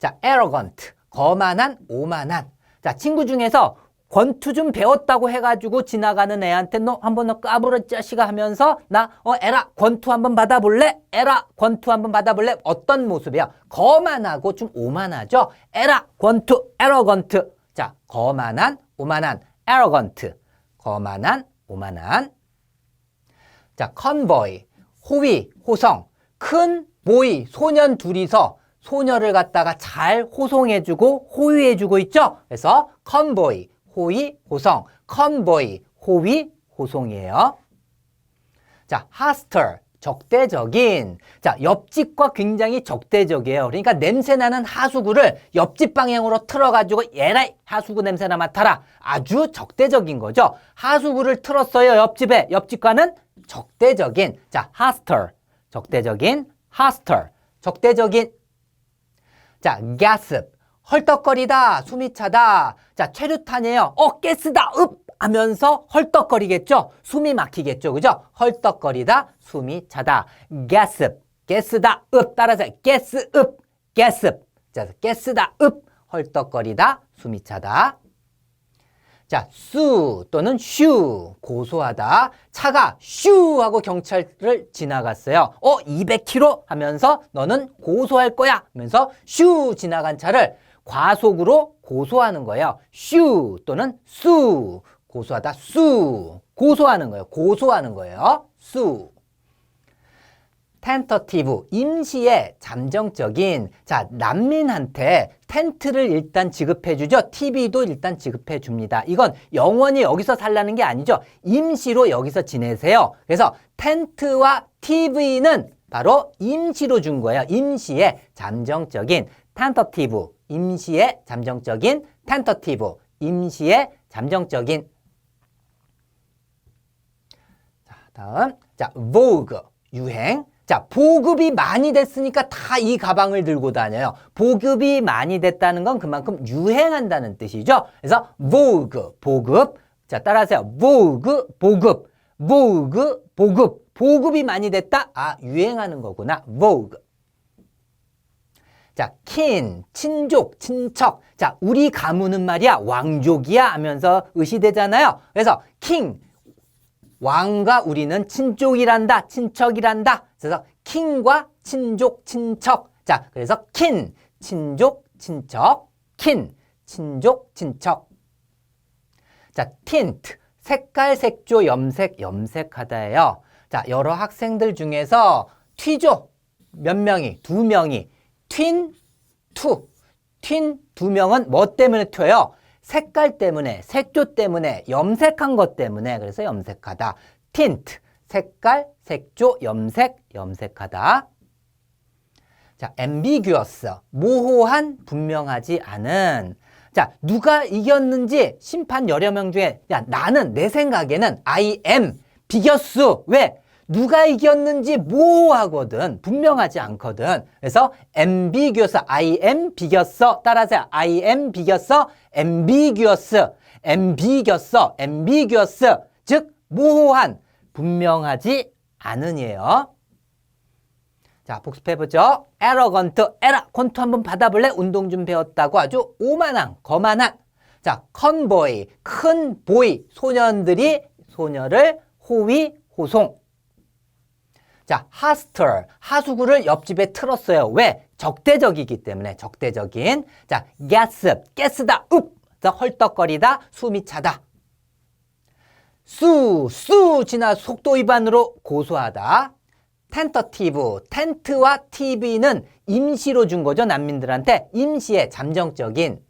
자, arrogant. 거만한, 오만한. 자, 친구 중에서 권투 좀 배웠다고 해가지고 지나가는 애한테 너 한번 너 까불어 짜시가 하면서 나 어 에라 권투 한번 받아볼래? 에라 권투 한번 받아볼래? 어떤 모습이야? 거만하고 좀 오만하죠? 에라 권투 에러건트 자 거만한 오만한 에러건트 거만한 오만한 자 컨보이 호위 호성 큰 보이 소년 둘이서 소녀를 갖다가 잘 호송해주고 호위해주고 있죠? 그래서 컨보이 호위, 호성, 컨보이, 호위, 호송이에요. 자, 하스터, 적대적인. 자, 옆집과 굉장히 적대적이에요. 그러니까 냄새나는 하수구를 옆집 방향으로 틀어가지고 얘라 하수구 냄새나 맡아라. 아주 적대적인 거죠. 하수구를 틀었어요. 옆집에. 옆집과는 적대적인. 자, 하스터, 적대적인, 하스터, 적대적인. 자, gasp헐떡거리다, 숨이 차다. 자, 최루탄이에요. 어, 가스다, 읍! 하면서 헐떡거리겠죠? 숨이 막히겠죠? 그죠? 헐떡거리다, 숨이 차다. gasp, 가스다, 읍! 따라서 가스, 읍! gasp. 자, 가스다, 읍! 헐떡거리다, 숨이 차다. 자, 수 또는 슈 고소하다. 차가 슈 하고 경찰을 지나갔어요. 어, 200km 하면서 너는 고소할 거야 하면서 슈 지나간 차를 과속으로 고소하는 거예요. 슈 또는 수 고소하다 수 고소하는 거예요. 고소하는 거예요. 수 텐터티브 임시의 잠정적인 자 난민한테 텐트를 일단 지급해 주죠. TV도 일단 지급해 줍니다. 이건 영원히 여기서 살라는 게 아니죠. 임시로 여기서 지내세요. 그래서 텐트와 TV는 바로 임시로 준 거예요. 임시의 잠정적인 텐터티브 임시의 잠정적인 텐터티브 임시의 잠정적인 자 다음 자 vogue 유행 자, 보급이 많이 됐으니까 다 이 가방을 들고 다녀요. 보급이 많이 됐다는 건 그만큼 유행한다는 뜻이죠. 그래서 vogue, 보급. 자, 따라하세요. vogue, 보급. vogue, 보급. 보급이 많이 됐다? 아, 유행하는 거구나. vogue. 자, kin, 친족, 친척. 자, 우리 가문은 말이야, 왕족이야 하면서 의시되잖아요. 그래서 king, 왕과 우리는 친족이란다, 친척이란다. 그래서 킹과 친족, 친척. 자, 그래서 kin, 친족, 친척. kin, 친족, 친척. 자, tint, 색깔, 색조, 염색, 염색하다예요. 자, 여러 학생들 중에서 튀죠. 몇 명이, 두 명이. 튄, 투. 튄 두 명은 뭐 때문에 튀어요? 색깔 때문에, 색조 때문에, 염색한 것 때문에. 그래서 염색하다. tint, 색깔, 색조, 염색, 염색하다. 자, ambiguous, 모호한, 분명하지 않은. 자, 누가 이겼는지 심판 여러 명 중에, 야, 나는, 내 생각에는 I am, 비겼어. 왜? 누가 이겼는지 모호하거든. 분명하지 않거든. 그래서 ambiguous, I am 비겼어. 따라서 I am 비겼어. ambiguous, ambiguous, ambiguous. 즉, 모호한, 분명하지 않은이에요. 자, 복습해보죠. arrogant, 에라, 콘투 한번 받아볼래? 운동 좀 배웠다고 아주 오만한, 거만한. 자, convoy, 큰 보이, 소년들이 소녀를 호위, 호송. 자, 하스터, 하수구를 옆집에 틀었어요. 왜? 적대적이기 때문에, 적대적인. 자, gasp, 가스다, 읍! 자, 헐떡거리다, 숨이 차다. 수, 수 지나 속도 위반으로 고소하다. 텐터티브, 텐트와 TV는 임시로 준 거죠, 난민들한테. 임시의 잠정적인.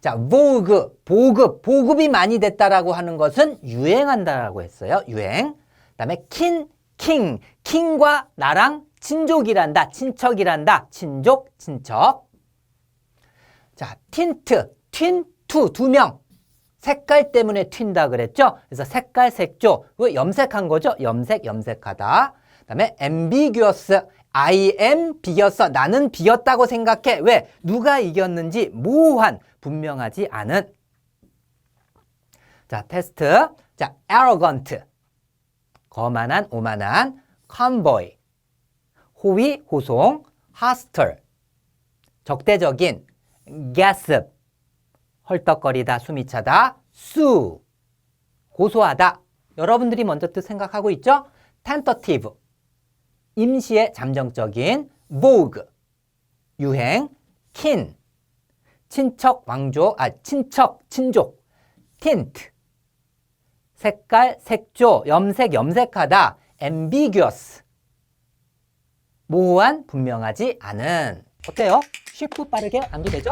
자, vogue, 보급, 보급이 많이 됐다라고 하는 것은 유행한다라고 했어요, 유행. 그 다음에 kin, king, king과 나랑 친족이란다, 친척이란다, 친족, 친척. 자, 틴트, 틴 투, 두 명. 색깔 때문에 튄다 그랬죠? 그래서 색깔, 색조. 그 염색한 거죠? 염색, 염색하다. 그 다음에 ambiguous, I am 비겼어. 나는 비겼다고 생각해. 왜? 누가 이겼는지 모호한, 분명하지 않은. 자, 테스트. 자, arrogant. 거만한, 오만한. convoy. 호위, 호송. hostile. 적대적인 gasp 헐떡거리다 숨이 차다 수. 고소하다. 여러분들이 먼저 뜻 생각하고 있죠? tentative. 임시의 잠정적인 vogue. 유행 kin. 친척 왕조 아 친척 친족. tint. 색깔 색조 염색 염색하다. ambiguous. 모호한 분명하지 않은. 어때요? 쉽고 빠르게 암기되죠?